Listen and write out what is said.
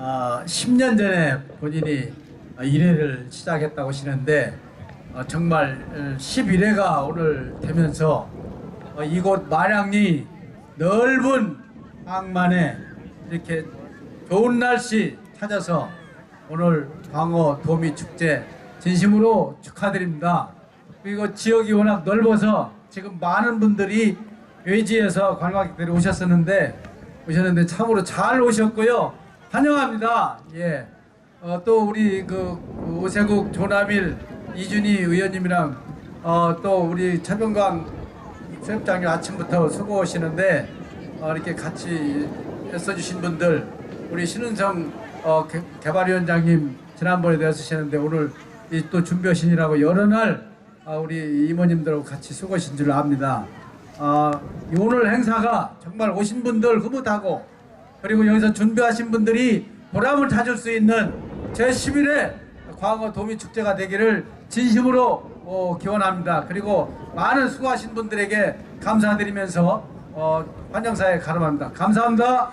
10년 전에 본인이 어, 1회를 시작했다고 하시는데 어, 정말 11회가 오늘 되면서 어, 이곳 마량리 넓은 항만에 이렇게 좋은 날씨 찾아서 오늘 광어 도미 축제 진심으로 축하드립니다. 그리고 지역이 워낙 넓어서 지금 많은 분들이 외지에서 관광객들이 오셨었는데 오셨는데 참으로 잘 오셨고요. 환영합니다. 예. 어, 또 우리 그 오세국 조남일 이준희 의원님이랑 어, 또 우리 최병강 수협장님 아침부터 수고하시는데 어, 이렇게 같이 애써주신 분들 우리 신은성 어, 개, 개발위원장님 지난번에도 애쓰셨는데 오늘 이또 준비하시느라고 여러 날 아, 우리 이모님들하고 같이 수고하신 줄 압니다. 아, 이 오늘 행사가 정말 오신 분들 흐뭇하고 그리고 여기서 준비하신 분들이 보람을 찾을 수 있는 제11회 광어 도미축제가 되기를 진심으로 어, 기원합니다. 그리고 많은 수고하신 분들에게 감사드리면서 어, 환영사에 가름합니다. 감사합니다.